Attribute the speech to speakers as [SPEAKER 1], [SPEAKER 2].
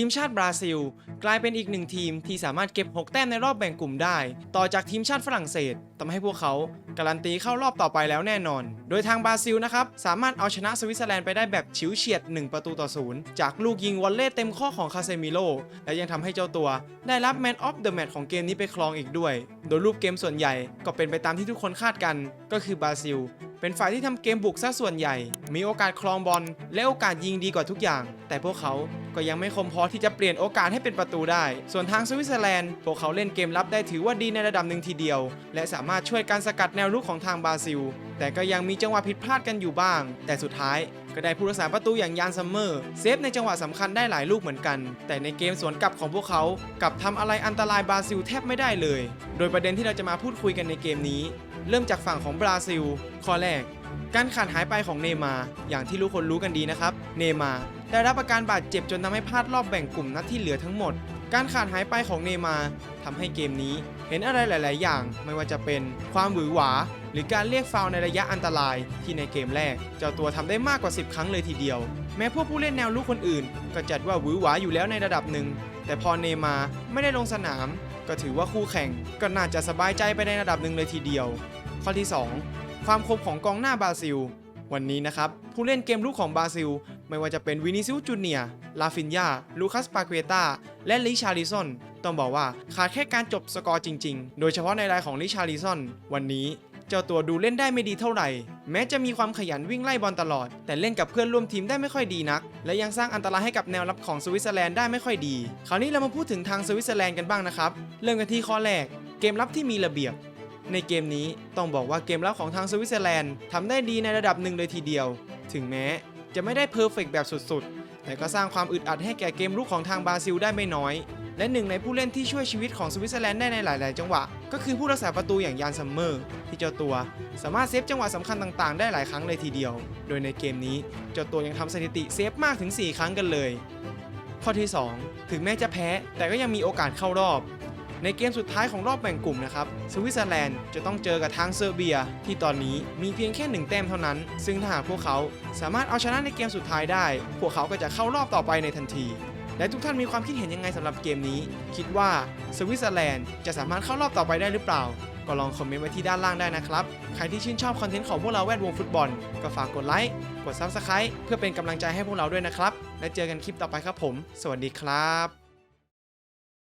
[SPEAKER 1] ทีมชาติบราซิล กลายเป็นอีกหนึ่งทีมที่สามารถเก็บ 6 แต้มในรอบแบ่งกลุ่มได้ ต่อจากทีมชาติฝรั่งเศสทำให้พวกเขาการันตีเข้ารอบต่อไปแล้วแน่นอน โดยทางบราซิลนะครับ สามารถเอาชนะสวิตเซอร์แลนด์ไปได้แบบฉิวเฉียด 1 ประตูต่อศูนย์จากลูกยิงวอลเล่เต็มข้อของคาเซมิโล และยังทำให้เจ้าตัว ได้รับแมนออฟเดอะแมตช์ของเกมนี้ไปครองอีกด้วย โดยรูปเกมส่วนใหญ่ก็เป็นไปตามที่ทุกคนคาดกัน ก็คือบราซิล เป็นฝ่ายที่ทำเกมบุกซะส่วนใหญ่ มีโอกาสครองบอลและโอกาสยิงดีกว่าทุกอย่าง แต่พวกเขาก็ยังไม่คมพอที่จะเปลี่ยนโอกาสให้เป็นประตูได้ ส่วนทางสวิตเซอร์แลนด์พวกเขาเล่นเกมรับได้ถือว่าดีในระดับหนึ่งทีเดียว และสามารถช่วยการสกัดแนวรุกของทางบราซิล แต่ก็ยังมีจังหวะผิดพลาดกันอยู่บ้าง แต่สุดท้ายก็ได้ผู้รักษาประตูอย่างยานซัมเมอร์เซฟในจังหวะสำคัญได้หลายลูกเหมือนกัน แต่ในเกมสวนกลับของพวกเขากลับทำอะไรอันตรายบราซิลแทบไม่ได้เลย โดยประเด็นที่เราจะมาพูดคุยกันในเกมนี้ เริ่มจากฝั่งของบราซิล ข้อแรก การขาดหายไปของเนย์มาอย่างที่รู้คนรู้กันดีนะครับ เนย์มาได้รับอาการบาดเจ็บจนทำให้พลาดรอบแบ่งกลุ่มนัดที่เหลือทั้งหมด การขาดหายไปของเนย์มาทำให้เกมนี้ เห็นอะไรหลาย ๆ อย่างไม่ว่าจะเป็นความหวือหวา หรือการเรียกฟาวล์ในระยะอันตรายที่ในเกมแรก เจ้าตัวทำได้มากกว่า 10 ครั้งเลยทีเดียว แม้พวกผู้เล่นแนวลุกคนอื่น ก็จัดว่าหวือหวาอยู่แล้วในระดับหนึ่งแต่พอเนย์มาไม่ได้ลงสนาม ก็ถือว่าคู่แข่งก็น่าจะสบายใจไปในระดับหนึ่งเลยทีเดียว ข้อที่ 2 ความคมของกองหน้าบราซิล วันนี้นะครับผู้เล่นเกมลุกของบราซิล ไม่ว่าจะเป็นวินิซิลจูเนียลาฟินยาลูคัสปาเกตาและลิชาริซอนต้องบอกว่าขาดแค่การจบสกอร์จริง ๆ โดยเฉพาะในรายของลิชาริซอนวันนี้เจ้าตัวดูเล่นได้ไม่ดีเท่าไหร่ แม้จะมีความขยันวิ่งไล่บอลตลอด แต่เล่นกับเพื่อนร่วมทีมได้ไม่ค่อยดีนัก และยังสร้างอันตรายให้กับแนวรับของสวิตเซอร์แลนด์ได้ไม่ค่อยดี คราวนี้เรามาพูดถึงทางสวิตเซอร์แลนด์กันบ้างนะครับ เริ่มกันที่ข้อแรก เกมรับที่มีระเบียบ ในเกมนี้ต้องบอกว่าเกมรับของทางสวิตเซอร์แลนด์ทำได้ดีในระดับหนึ่งเลยทีเดียว ถึงแม้จะไม่ได้เพอร์เฟกแบบสุดๆ แต่ก็สร้างความอึดอัดให้แก่เกมลุกของทางบราซิลได้ไม่น้อย และหนึ่งในผู้เล่นที่ช่วยชีวิตของสวิตเซอร์แลนด์ได้ในหลาย ๆ จังหวะ ก็คือผู้รักษาประตูอย่างยานซัมเมอร์ ที่เจ้าตัว สามารถเซฟจังหวะสำคัญต่าง ๆ ได้หลายครั้งเลยทีเดียว โดยในเกมนี้เจ้าตัวยังทำสถิติเซฟมากถึง 4 ครั้งกันเลย ข้อที่ 2 ถึงแม้จะแพ้แต่ก็ยังมีโอกาสเข้ารอบ ในเกมสุดท้ายของรอบแบ่งกลุ่มนะครับสวิตเซอร์แลนด์จะต้องเจอกับทางเซอร์เบีย ที่ตอนนี้มีเพียงแค่หนึ่งแต้มเท่านั้น ซึ่งถ้าหากพวกเขาสามารถเอาชนะในเกมสุดท้ายได้ พวกเขาก็จะเข้ารอบต่อไปในทันที และทุกท่านมีความคิดเห็นยังไงสำหรับเกมนี้ คิดว่าสวิตเซอร์แลนด์จะสามารถเข้ารอบต่อไปได้หรือเปล่า ก็ลองคอมเมนต์ไว้ที่ด้านล่างได้นะครับ ใครที่ชื่นชอบคอนเทนต์ของพวกเราแวดวงฟุตบอล ก็ฝากกดไลค์ กด Subscribe เพื่อเป็นกำลังใจให้พวกเราด้วยนะครับ และเจอกันคลิปต่อไปครับผม สวัสดีครับ